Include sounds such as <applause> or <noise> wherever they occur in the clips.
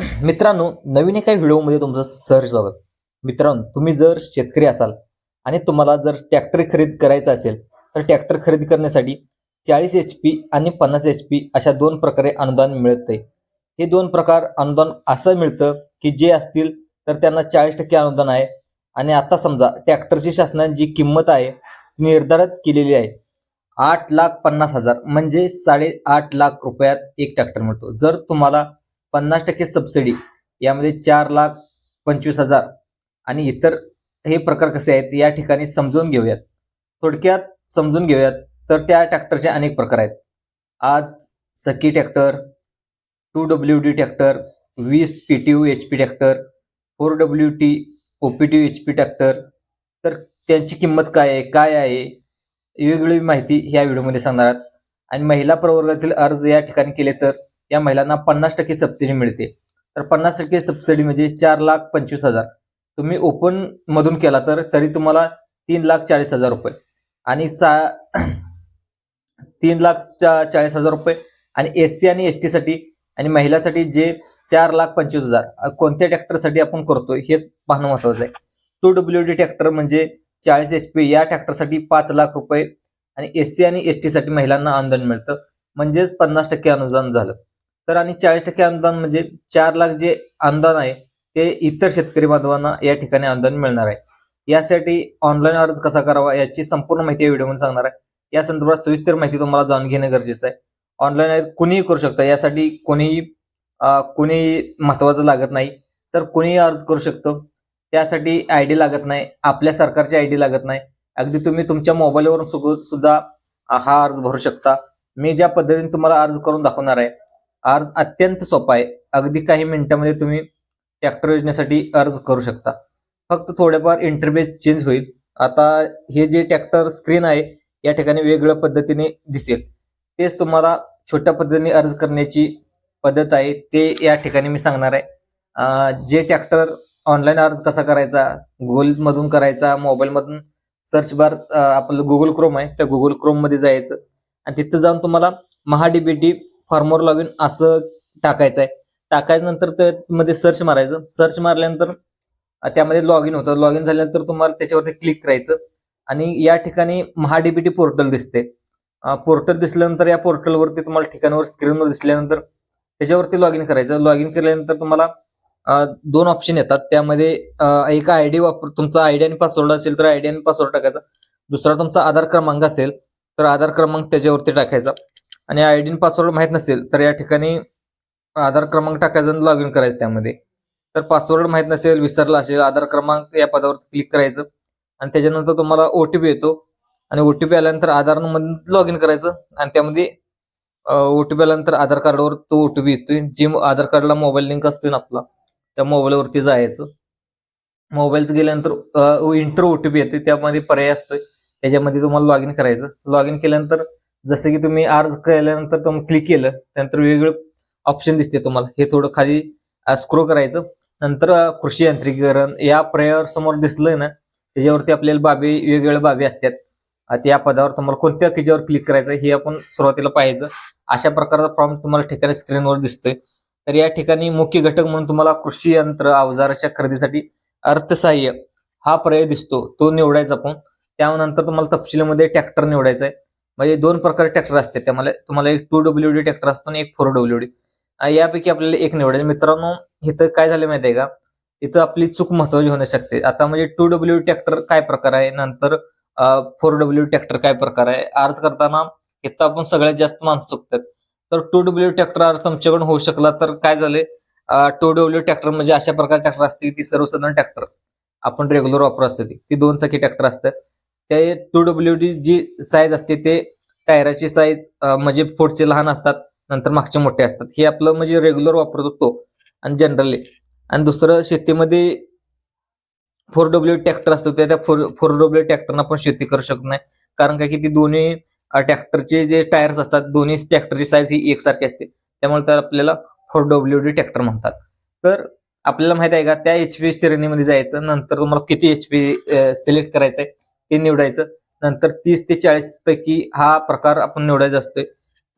मित्रांनो नवीन एका व्हिडिओमध्ये तुमचं सर स्वागत. मित्रांनो तुम्ही जर शेतकरी असाल आणि तुम्हाला जर ट्रॅक्टर खरेदी करायचा असेल तर ट्रॅक्टर खरेदी करण्यासाठी चाळीस एच पी आणि पन्नास एच पी अशा दोन प्रकारे अनुदान मिळते हे दोन प्रकार अनुदान असं मिळतं की जे असतील तर त्यांना चाळीस टक्के अनुदान आहे. आणि आता समजा ट्रॅक्टरची शासनाने जी किंमत आहे ती निर्धारित केलेली आहे. आठ लाख पन्नास हजार म्हणजे साडेआठ लाख रुपयात एक ट्रॅक्टर मिळतो. जर तुम्हाला पन्नास टक्के सबसिडी यामध्ये चार लाख पंचवीस हजार. आणि इतर हे प्रकार कसे आहेत या ठिकाणी समजून घेऊयात. थोडक्यात समजून घेऊयात तर त्या ट्रॅक्टरचे अनेक प्रकार आहेत. आज सखी tractor two W D tractor वीस P T U H P tractor four W T O P T H P tractor तर त्यांची किंमत काय आहे काय आहे वेगवेगळी माहिती ह्या व्हिडिओमध्ये सांगणार आहात. आणि महिला प्रवर्गातील अर्ज या ठिकाणी केले तर? या महिलांना पन्नास टक्के सबसिडी मिळते. तर पन्नास टक्के सबसिडी म्हणजे चार लाख पंचवीस हजार. तुम्ही ओपन मधून केला तर तरी तुम्हाला तीन लाख चाळीस हजार रुपये. आणि सा <clears throat> तीन लाख चा- चाळीस हजार रुपये. आणि एस सी आणि एससाठी आणि महिलासाठी जे चार लाख पंचवीस हजार कोणत्या ट्रॅक्टरसाठी आपण करतोय हे पाहणं महत्वाचं आहे. टू डब्ल्यू डी ट्रॅक्टर म्हणजे चाळीस एच पी या ट्रॅक्टरसाठी पाच लाख रुपये आणि एस सी आणि एससाठी महिलांना अनुदान मिळतं. म्हणजेच पन्नास टक्के अनुदान झालं. तर आणि चाळीस टक्के अनुदान म्हणजे चार लाख जे अनुदान आहे ते इतर शेतकरी बांधवांना या ठिकाणी अनुदान मिळणार आहे. यासाठी ऑनलाईन अर्ज कसा करावा याची संपूर्ण माहिती या व्हिडिओमध्ये सांगणार आहे. या संदर्भात सविस्तर माहिती तुम्हाला जाणून घेणं गरजेचं आहे. ऑनलाईन अर्ज कुणीही करू शकता. यासाठी कोणीही कुणीही महत्वाचं लागत नाही. तर कोणीही अर्ज करू शकतो. त्यासाठी आय डी लागत नाही. आपल्या सरकारची आय डी लागत नाही. अगदी तुम्ही तुमच्या मोबाईलवरून सुद्धा हा अर्ज भरू शकता. मी ज्या पद्धतीने तुम्हाला अर्ज करून दाखवणार आहे अर्ज अत्यंत सोपा आहे. अगदी काही मिनिटांमध्ये तुम्ही ट्रॅक्टर योजनेसाठी अर्ज करू शकता. फक्त थोडेफार इंटरफेस चेंज होईल. आता हे जे ट्रॅक्टर स्क्रीन आहे या ठिकाणी वेगळ्या पद्धतीने दिसेल. तेच तुम्हाला छोट्या पद्धतीने अर्ज करण्याची पद्धत आहे. ते या ठिकाणी मी सांगणार आहे. जे ट्रॅक्टर ऑनलाईन अर्ज कसा करायचा गुगलमधून करायचा मोबाईलमधून सर्च बार आपलं गुगल क्रोम आहे. त्या गुगल क्रोममध्ये जायचं. आणि तिथं जाऊन तुम्हाला महाडीबीटी फॉर्मवर लॉग इन असं टाकायचं आहे टाकायच्यानंतर त्यामध्ये सर्च मारायचं. सर्च मारल्यानंतर त्यामध्ये लॉग इन होतं. लॉग इन झाल्यानंतर तुम्हाला त्याच्यावरती क्लिक करायचं. आणि या ठिकाणी महाडीबीटी पोर्टल दिसते. पोर्टल दिसल्यानंतर या पोर्टलवरती तुम्हाला ठिकाणावर स्क्रीनवर दिसल्यानंतर त्याच्यावरती लॉग इन करायचं. लॉग इन केल्यानंतर तुम्हाला दोन ऑप्शन येतात. त्यामध्ये एक एक आयडी वापर तुमचा आयडी आणि पासवर्ड असेल तर आयडी आणि पासवर्ड टाकायचा. दुसरा तुमचा आधार क्रमांक असेल तर आधार क्रमांक त्याच्यावरती टाकायचा. आणि आयडी पासवर्ड माहीत नसेल तर या ठिकाणी आधार क्रमांक टाकायचा आणि लॉग इन करायचं त्यामध्ये. तर पासवर्ड माहीत नसेल विसरला असेल आधार क्रमांक या पदावर क्लिक करायचं. आणि त्याच्यानंतर तुम्हाला ओटीपी येतो. आणि ओटीपी आल्यानंतर आधार लॉग इन करायचं. आणि त्यामध्ये ओटीपी आल्यानंतर आधार कार्डवर तो ओटीपी येतोय. जे आधार कार्डला मोबाईल लिंक असतोय ना आपला त्या मोबाईलवरती जायचं. मोबाईलचं गेल्यानंतर इंटर ओटीपी येते त्यामध्ये पर्याय असतोय. त्याच्यामध्ये तुम्हाला लॉग इन करायचं. लॉग इन केल्यानंतर जसं की तुम्ही अर्ज केल्यानंतर तुम्ही क्लिक केलं त्यानंतर वेगवेगळे ऑप्शन दिसते तुम्हाला. हे थोडं खाली स्क्रो करायचं. नंतर कृषी यांत्रिकीकरण या पर्यायावर समोर दिसलंय ना त्याच्यावरती आपल्याला बाबी वेगवेगळ्या बाबी असतात. या त्या पदावर तुम्हाला कोणत्या किजावर क्लिक करायचं हे आपण सुरुवातीला पाहायचं. अशा प्रकारचा फॉर्म तुम्हाला ठिकाणी स्क्रीनवर दिसतोय. तर या ठिकाणी मुख्य घटक म्हणून तुम्हाला कृषी यंत्र अवजाराच्या खरेदीसाठी अर्थसहाय्य हा पर्याय दिसतो. तो निवडायचा आपण. त्यानंतर तुम्हाला तपशिलामध्ये ट्रॅक्टर निवडायचा आहे म्हणजे दोन प्रकारचे ट्रॅक्टर असतात त्यामुळे तुम्हाला एक टू डब्ल्यू डी ट्रॅक्टर असतो आणि एक फोर डब्ल्यू डी यापैकी आपल्याला एक निवडेल मित्रांनो इथं काय झालं माहिती आहे का? इथं आपली चूक महत्वाची होऊ शकते. आता म्हणजे टू डब्ल्यू ट्रॅक्टर काय प्रकार आहे? नंतर फोर डब्ल्यू ट्रॅक्टर काय प्रकार आहे? अर्ज करताना इथं आपण सगळ्यात जास्त माणसं चुकतात. तर टू डब्ल्यू ट्रॅक्टर अर्ज तुमच्याकडून होऊ शकला तर काय झाले टू डब्ल्यू ट्रॅक्टर म्हणजे अशा प्रकारचे ट्रॅक्टर असते ती सर्वसाधारण ट्रॅक्टर. आपण रेग्युलर वापर असते ती. ती दोन चाकी ट्रॅक्टर असतात ते टू डब्ल्यू डी जी साईज असते ते टायराची साईज म्हणजे पुढचे लहान असतात नंतर मागचे मोठे असतात. हे आपलं म्हणजे रेग्युलर वापरत होतो. आणि जनरली आणि दुसरं शेतीमध्ये फोर डब्ल्यू ट्रॅक्टर असतो त्या फोर फोर डब्ल्यू ट्रॅक्टरना पण शेती करू शकत नाही. कारण काय की ती दोन्ही ट्रॅक्टरचे जे टायर्स असतात दोन्ही ट्रॅक्टरची साईज ही एकसारखी असते. त्यामुळे तर आपल्याला फोर डब्ल्यू डी ट्रॅक्टर म्हणतात. तर आपल्याला माहीत आहे का त्या एच पी श्रेणीमध्ये जायचं नंतर तुम्हाला किती एच पी सिलेक्ट आहे ते निवडायचं. नंतर तीस ते चाळीस पैकी हा प्रकार आपण निवडायचा असतोय.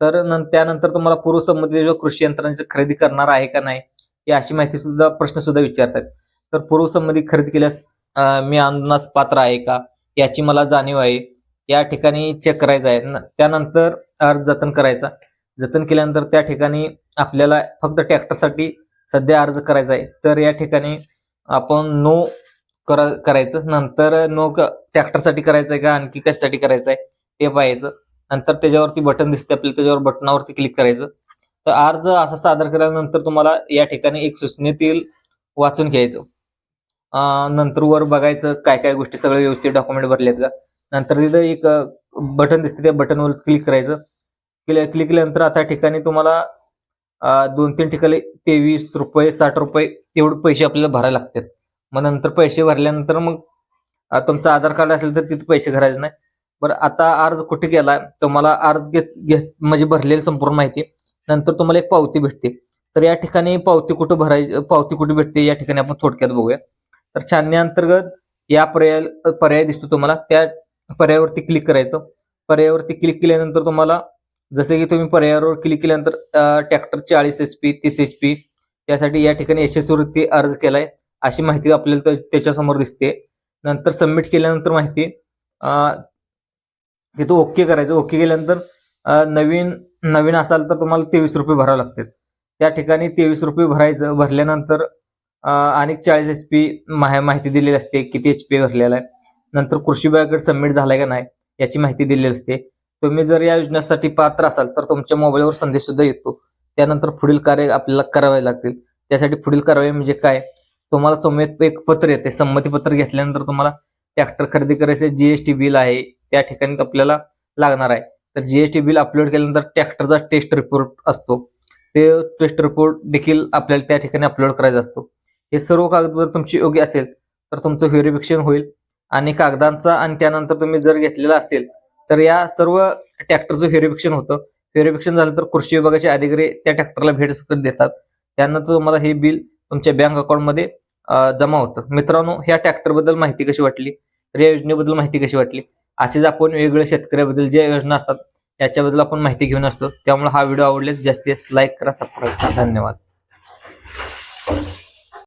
तर त्यानंतर तुम्हाला पूर्वसंमती जो कृषी यंत्रांची खरेदी करणार आहे का नाही या अशी माहिती सुद्धा प्रश्न सुद्धा विचारतात. तर पूर्वसंमती खरेदी केल्यास मी अन्नास पात्र आहे का याची मला जाणीव आहे. या ठिकाणी चेक करायचं आहे. न- त्यानंतर अर्ज जतन करायचा. जतन केल्यानंतर त्या ठिकाणी आपल्याला फक्त ट्रॅक्टरसाठी सध्या अर्ज करायचा आहे. तर या ठिकाणी आपण नो करायचं. नंतर नो ट्रॅक्टरसाठी करायचंय का? आणखी कशासाठी करायचं आहे ते पाहायचं. नंतर त्याच्यावरती बटन दिसते आपल्याला त्याच्यावर बटनावरती क्लिक करायचं. तर अर्ज असा सादर केल्यानंतर तुम्हाला या ठिकाणी एक सूचनेतील वाचून घ्यायचं. नंतर वर बघायचं काय काय गोष्टी सगळे व्यवस्थित डॉक्युमेंट भरलेत का? नंतर तिथं एक बटन दिसते त्या बटनवर क्लिक करायचं. क्लिक क्लिक केल्यानंतर आता ठिकाणी तुम्हाला दोन तीन ठिकाणी तेवीस रुपये साठ रुपये तेवढे पैसे आपल्याला भरायला लागतात. मग नंतर पैसे भरल्यानंतर मग तुमचं आधार कार्ड असेल तर तिथे पैसे भरायचे नाही. बरं आता अर्ज कुठे गेला तुम्हाला अर्ज घेत घेत म्हणजे भरलेली संपूर्ण माहिती नंतर तुम्हाला एक पावती भेटते. तर या ठिकाणी पावती कुठं भरायची पावती कुठे भेटते या ठिकाणी आपण थोडक्यात बघूया. तर छाननी अंतर्गत या पर्याय पर्याय दिसतो तुम्हाला. त्या पर्यायावरती क्लिक करायचं. पर्यायावरती क्लिक केल्यानंतर तुम्हाला जसे की तुम्ही पर्यायावर क्लिक केल्यानंतर ट्रॅक्टर चाळीस एच पी तीस एच पी त्यासाठी या ठिकाणी यशस्वीवरती अर्ज केलाय. अशी माहिती आपल्याला त्याच्यासमोर दिसते. नंतर सबमिट केल्यानंतर माहिती तिथं ओके करायचं. ओके केल्यानंतर नवीन नवीन असाल तर तुम्हाला तेवीस रुपये भरावे लागतात. त्या ठिकाणी तेवीस रुपये भरायचं भरल्यानंतर अनेक आणि चाळीस एच पी माहिती दिलेली असते किती एच पी भरलेला आहे. नंतर कृषी विभागाकडे सबमिट झालाय का नाही याची माहिती दिलेली असते. तुम्ही जर या योजनेसाठी पात्र असाल तर तुमच्या मोबाईलवर संदेश सुद्धा येतो. त्यानंतर पुढील कार्य आपल्याला करावे लागतील. त्यासाठी पुढील कारवाई म्हणजे काय? तुम्हाला समेत एक पत्र येते. संमतीपत्र घेतल्यानंतर तुम्हाला ट्रॅक्टर खरेदी करायचे जीएसटी बिल आहे त्या ठिकाणी आपल्याला लागणार आहे. तर जीएसटी बिल अपलोड केल्यानंतर ट्रॅक्टरचा टेस्ट रिपोर्ट असतो. ते टेस्ट रिपोर्ट देखील आपल्याला त्या ठिकाणी अपलोड करायचा असतो. हे सर्व कागदपत्र तुमची योग्य असेल तर तुमचं व्हेरिफिकेशन होईल. आणि कागदांचा आणि त्यानंतर तुम्ही जर घेतलेला असेल तर या सर्व ट्रॅक्टरचं व्हेरिफिकेशन होतं. व्हेरिफिकेशन झालं तर कृषी विभागाचे अधिकारी त्या ट्रॅक्टरला भेट सकट देतात. त्यानंतर तुम्हाला हे बिल तुमच्या बँक अकाउंटमध्ये जमा होतं. मित्रांनो ह्या ट्रॅक्टरबद्दल माहिती कशी वाटली? रे या योजनेबद्दल माहिती कशी वाटली? असेच आपण वेगवेगळ्या शेतकऱ्याबद्दल ज्या योजना असतात त्याच्याबद्दल आपण माहिती घेऊन असतो. त्यामुळे हा व्हिडिओ आवडलेस जास्तीत जास्त लाईक करा सबस्क्राईब करा. धन्यवाद.